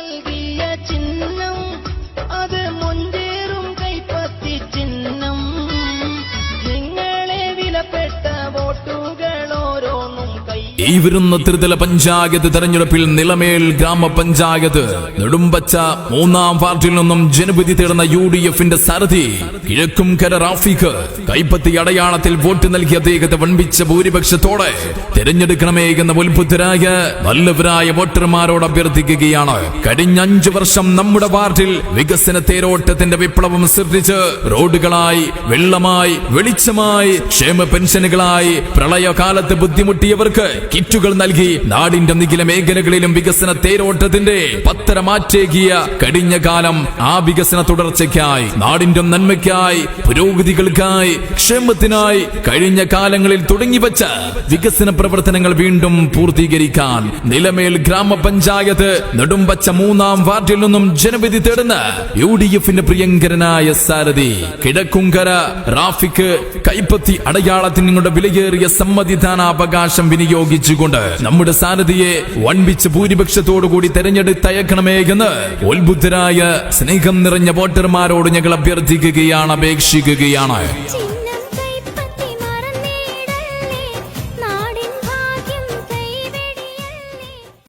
നൽകിയ ഈ വരുന്ന ത്രിതല പഞ്ചായത്ത് തെരഞ്ഞെടുപ്പിൽ നിലമേൽ ഗ്രാമപഞ്ചായത്ത് നെടുമ്പച്ച മൂന്നാം വാർഡിൽ നിന്നും ജനവിധി തേടുന്ന യു ഡി എഫിന്റെ സാരഥി കിഴക്കും കര റാഫിക്ക് കൈപ്പത്തി അടയാളത്തിൽ വോട്ട് നൽകിയ അദ്ദേഹത്തെ വൻപിച്ച ഭൂരിപക്ഷത്തോടെ തിരഞ്ഞെടുക്കണമേ എന്ന ഉത്ബുദ്ധരായ നല്ലവരായ വോട്ടർമാരോട് അഭ്യർത്ഥിക്കുകയാണ്. കഴിഞ്ഞ അഞ്ചു വർഷം നമ്മുടെ വാർഡിൽ വികസന തേരോട്ടത്തിന്റെ വിപ്ലവം സൃഷ്ടിച്ച് റോഡുകളായി വെള്ളമായി വെളിച്ചമായി ക്ഷേമ പെൻഷനുകളായി പ്രളയകാലത്ത് ബുദ്ധിമുട്ടിയവർക്ക് കിറ്റുകൾ നൽകി നാടിന്റെ നികില മേഖലകളിലും വികസന തേരോട്ടത്തിന്റെ പത്തരമാറ്റേകിയ കഴിഞ്ഞ കാലം ആ വികസന തുടർച്ചയ്ക്കായി നാടിന്റെ നന്മയ്ക്കായി പുരോഗതികൾക്കായി ക്ഷേമത്തിനായി കഴിഞ്ഞ കാലങ്ങളിൽ തുടങ്ങിവച്ച വികസന പ്രവർത്തനങ്ങൾ വീണ്ടും പൂർത്തീകരിക്കാൻ നിലമേൽ ഗ്രാമപഞ്ചായത്ത് നെടുമ്പച്ച മൂന്നാം വാർഡിൽ നിന്നും ജനവിധി തേടുന്ന യു ഡി എഫിന്റെ പ്രിയങ്കരനായ സാരഥി കിഴക്കുങ്കര റാഫിക്ക് കൈപ്പത്തി അടയാളത്തിന് നിങ്ങളുടെ വിലയേറിയ സമ്മതിദാനാവകാശം വിനിയോഗിച്ചുകൊണ്ട് നമ്മുടെ സാരഥിയെ വൻപിച്ച ഭൂരിപക്ഷത്തോടുകൂടി തെരഞ്ഞെടുത്തയക്കണമേ എന്ന് ഉത്ബുദ്ധരായ സ്നേഹം നിറഞ്ഞ വോട്ടർമാരോട് ഞങ്ങൾ അഭ്യർത്ഥിക്കുകയാണ് അപേക്ഷിക്കുകയാണ്.